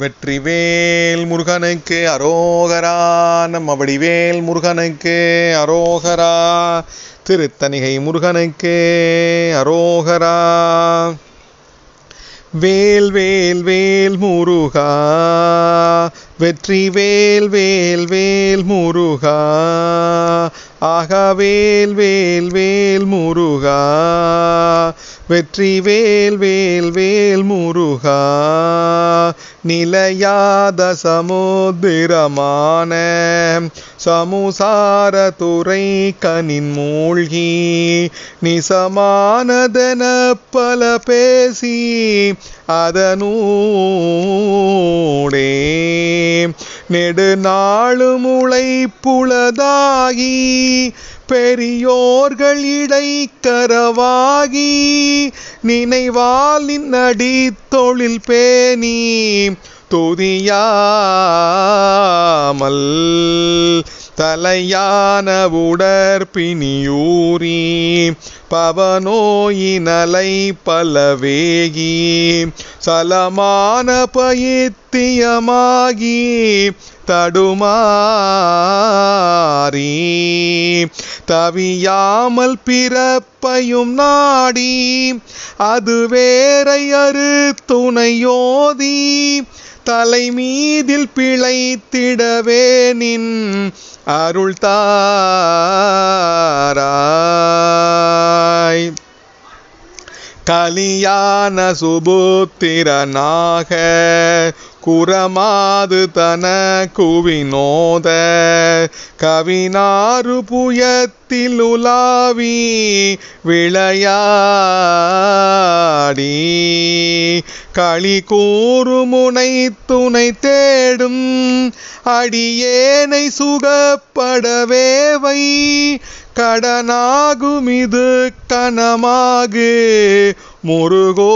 வெற்றிவேல் முருகனுக்கு அரோகரா நம்ம வடிவேல் முருகனுக்கு அரோகரா. திருத்தணிகை முருகனுக்கு அரோகரா. வேல் வேல் வேல் முருகா. வெற்றி வேல் வேல் வேல் முருகா. ஆகவேல் வேல் வேல் வேல் முருகா. வெற்றி வேல் வேல் வேல் முருகா. நிலையாத சமுத்திரமான சமுசார துறை கனின் மூழ்கி நிசமானதென பல பேசி அதனூடே நெடுநாளும் உழைப்புளதாகி பெரியோர்கள் இடைக்கரவாகி நினைவால் நின்னடி தொழில் பேணி துதியாமல் தலையான உடற்பிணியூரி பவனோயினலை பலவேகி சலமான பயித்தியமாகி தடுமாறி தவியாமல் பிறப்பையும் நாடி அது வேறையறு துணையோதி தலை மீதில் பிழைத்திடவே நின் அருள் தாராய். கலியான சுபுத்திரனாக குரமாது தன குவினோத கவினாறு புயத்தில் உலாவி விளையாடி. களி கூறு முனை துணை தேடும் அடியேனை சுகப்படவேவை கடனாகும் இது கனமாகு முருகோனே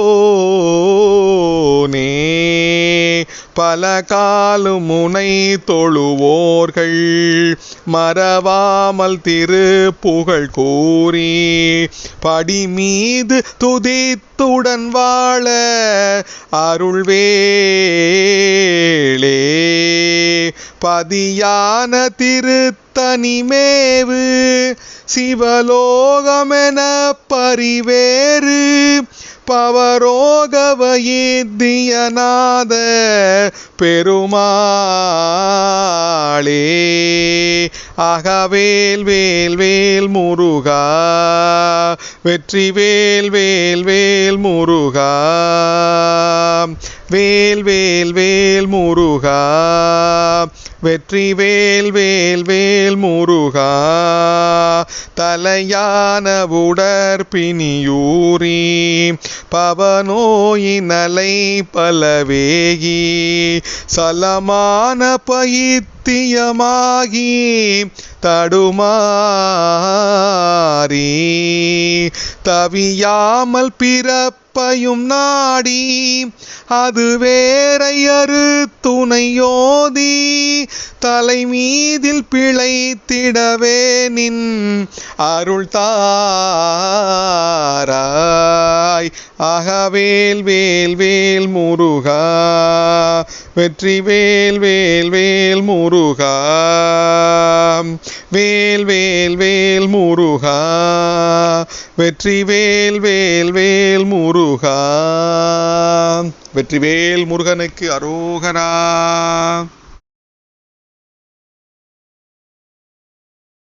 பல காலும் முனை தொழுவோர்கள் மறவாமல் திரு புகழ் கூறி படி மீது துதித்துடன் வாழ அருள்வேளே. பதியான தனிமேவு. சிவலோகமென பரிவேறு. பவரோகவயித்தியநாத பெருமாளே. அகவேல் வேல் வேல் முருகா. வெற்றி வேல் வேல் வேல் முருகா. வேல் வேல் வேல் முருகா. வெற்றி வேல் வேல் வேல் முருகா. தலையான உடற்பிணியூரி பவனோயினலை பலவேகி சலமான பயிர் பயித்தியமாகி தடுமாறி தவியாமல் பிறப்பையும் நாடி அது வேறையறு துணையோதி தலைமீதில் பிழைத்திடவே நின் அருள் தாராய். அகவேல் வேல் வேல் முருகா வெற்றி வேல் வேல் வேல் முருகா முருகா வேல் வேல் வேல் முருகா வெற்றி வேல் வேல் வேல் முருகா வெற்றிவேல் முருகனுக்கு அரோகரா.